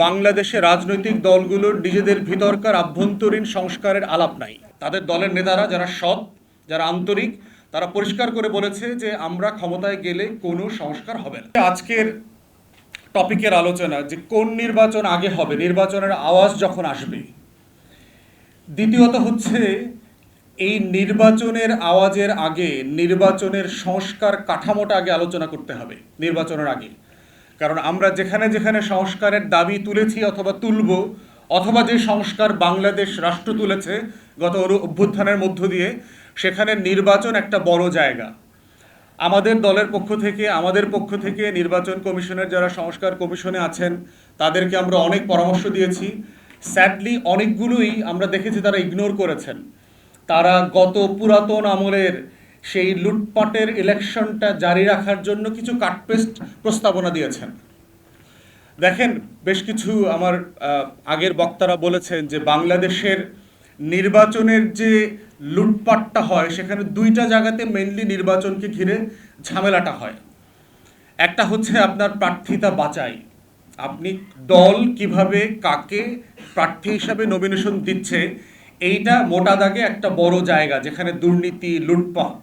বাংলাদেশে রাজনৈতিক দলগুলোর নিজেদের ভিতরকার আভ্যন্তরীণ সংস্কারের আলাপ নাই। তাদের দলের নেতারা যারা সৎ, যারা আন্তরিক, তারা পরিষ্কার করে বলেছে যে আমরা ক্ষমতায় গেলে কোনো সংস্কার হবে না। আজকের টপিকের আলোচনা যে কোন নির্বাচন আগে হবে, নির্বাচনের আওয়াজ যখন আসবে, দ্বিতীয়ত হচ্ছে এই নির্বাচনের আওয়াজের আগে নির্বাচনের সংস্কার কাঠামোটা আগে আলোচনা করতে হবে, নির্বাচনের আগে। কারণ আমরা যেখানে যেখানে সংস্কারের দাবি তুলেছি অথবা তুলব, অথবা যে সংস্কার বাংলাদেশ রাষ্ট্র তুলেছে গত অভ্যুত্থানের মধ্য দিয়ে, সেখানে নির্বাচন একটা বড় জায়গা। আমাদের দলের পক্ষ থেকে, আমাদের পক্ষ থেকে নির্বাচন কমিশনের যারা সংস্কার কমিশনে আছেন, তাদেরকে আমরা অনেক পরামর্শ দিয়েছি। স্যাডলি অনেকগুলোই আমরা দেখেছি তারা ইগনোর করেছেন। তারা গত পুরাতন আমলের সেই লুটপাটের ইলেকশনটা জারি রাখার জন্য কিছু কাটপেস্ট প্রস্তাবনা দিয়েছেন। দেখেন, বেশ কিছু আমার আগের বক্তারা বলেছেন যে বাংলাদেশের নির্বাচনের যে লুটপাটটা হয়, সেখানে দুইটা জায়গাতে মেনলি নির্বাচনকে ঘিরে ঝামেলাটা হয়। একটা হচ্ছে আপনার প্রার্থিতা বাঁচাই। আপনি দল কীভাবে, কাকে প্রার্থী হিসাবে নমিনেশন দিচ্ছে, এইটা মোটা দাগে একটা বড় জায়গা, যেখানে দুর্নীতি, লুটপাট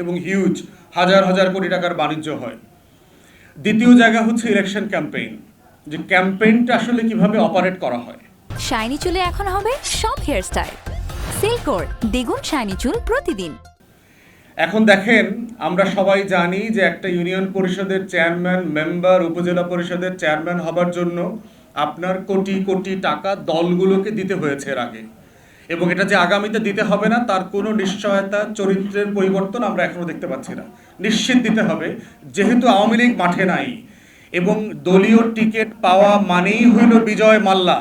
এবং হিউজ হাজার হাজার কোটি টাকার বাণিজ্য হয়। দ্বিতীয় জায়গা হচ্ছে ইলেকশন ক্যাম্পেইন যে ক্যাম্পেইনটা আসলে কীভাবে অপারেট করা হয়। শাইনি চুলে এখন হবে সব হেয়ারস্টাইল সিল্কোর দ্বিগুণ শাইনি চুল প্রতিদিন। এখন দেখেন আমরা সবাই জানি যে একটা ইউনিয়ন পরিষদের চেয়ারম্যান মেম্বার উপজেলা পরিষদের চেয়ারম্যান হবার জন্য আপনার কোটি কোটি টাকা দলগুলোকে দিতে হয়েছে এর আগে। এবং এটা যে আগামীতে দিতে হবে না, তার কোনো নিশ্চয়তা চরিত্রের পরিবর্তন আমরা এখনও দেখতে পাচ্ছি না। নিশ্চিত দিতে হবে, যেহেতু আওয়ামী লীগ মাঠে নাই এবং দলীয় টিকিট পাওয়া মানেই হইল বিজয় মাল্লা।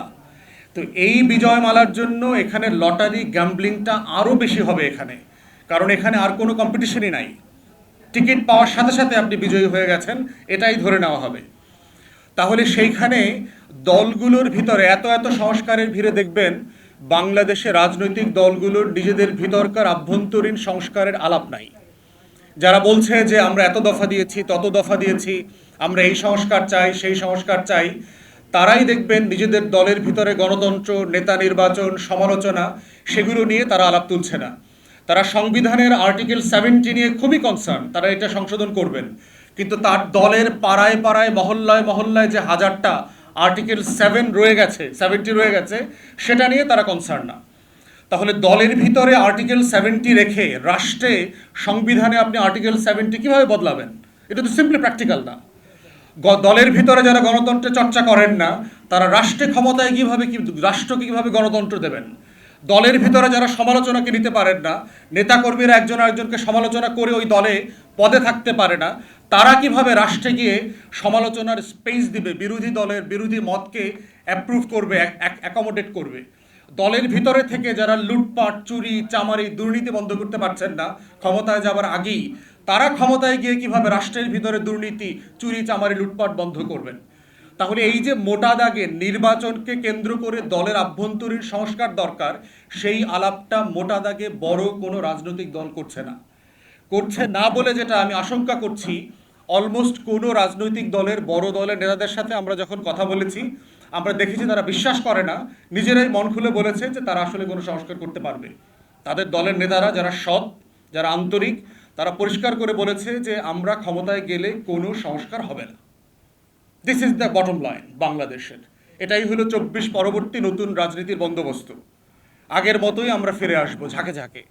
তো এই বিজয় মালার জন্য এখানে লটারি গ্যাম্বলিংটা আরও বেশি হবে এখানে, কারণ এখানে আর কোনো কম্পিটিশনই নাই। টিকিট পাওয়ার সাথে সাথে আপনি বিজয়ী হয়ে গেছেন, এটাই ধরে নেওয়া হবে। তাহলে সেইখানে দলগুলোর ভিতরে এত এত সংস্কারের ভিড়ে দেখবেন বাংলাদেশে রাজনৈতিক দলগুলোর নিজেদের ভিতরকার আভ্যন্তরীণ সংস্কারের আলাপ নাই। যারা বলছে যে আমরা এত দফা দিয়েছি, তত দফা দিয়েছি, আমরা এই সংস্কার চাই, সেই সংস্কার চাই, তারাই দেখবেন নিজেদের দলের ভিতরে গণতন্ত্র, নেতা নির্বাচন, সমালোচনা, সেগুলো নিয়ে তারা আলাপ তুলছে না। তারা সংবিধানের আর্টিকেল সেভেন্টি নিয়ে খুবই কনসার্ন তারা এটা সংশোধন করবেন। কিন্তু তার দলের পাড়ায় পাড়ায়, মহল্লায় মহল্লায় যে হাজারটা আর্টিকেল সেভেন রয়ে গেছে সেভেন্টি রয়ে গেছে, সেটা নিয়ে তারা কনসার্ন না। তাহলে দলের ভিতরে আর্টিকেল সেভেন্টি রেখে রাষ্ট্রে সংবিধানে আপনি আর্টিকেল সেভেন্টি কীভাবে বদলাবেন? এটা তো সিম্পলি প্র্যাকটিক্যাল না। দলের ভিতরে যারা গণতন্ত্রে চর্চা করেন না, তারা রাষ্ট্রে ক্ষমতায় কীভাবে কী, রাষ্ট্রকে কীভাবে গণতন্ত্র দেবেন? দলের ভিতরে যারা সমালোচনাকে নিতে পারেন না, নেতাকর্মীরা একজন আরেকজনকে সমালোচনা করে ওই দলে পদে থাকতে পারে না, তারা কীভাবে রাষ্ট্রে গিয়ে সমালোচনার স্পেস দিবে, বিরোধী দলের বিরোধী মতকে অ্যাপ্রুভ করবে অ্যাকোমোডেট করবে? দলের ভিতরে থেকে যারা লুটপাট, চুরি, চামারি, দুর্নীতি বন্ধ করতে পারছেন না, ক্ষমতায় যাবার আগেই, তারা ক্ষমতায় গিয়ে কীভাবে রাষ্ট্রের ভিতরে দুর্নীতি, চুরি, চামারি, লুটপাট বন্ধ করবেন? তাহলে এই যে মোটা দাগে নির্বাচনকে কেন্দ্র করে দলের আভ্যন্তরীণ সংস্কার দরকার, সেই আলাপটা মোটা দাগে বড় কোনো রাজনৈতিক দল করছে না। করছে না বলে যেটা আমি আশঙ্কা করছি অলমোস্ট কোনো রাজনৈতিক দলের বড় দলের নেতাদের সাথে আমরা যখন কথা বলেছি, আমরা দেখেছি তারা বিশ্বাস করে না। নিজেরাই মন খুলে বলেছে যে তারা আসলে কোনো সংস্কার করতে পারবে। তাদের দলের নেতারা যারা সৎ, যারা আন্তরিক, তারা পরিষ্কার করে বলেছে যে আমরা ক্ষমতায় গেলে কোনো সংস্কার হবে না। This is the bottom line বাংলাদেশের এটাই হলো চব্বিশ পরবর্তী নতুন রাজনীতির বন্দোবস্ত। আগের মতোই আমরা ফিরে আসব, ঝাঁকে ঝাঁকে।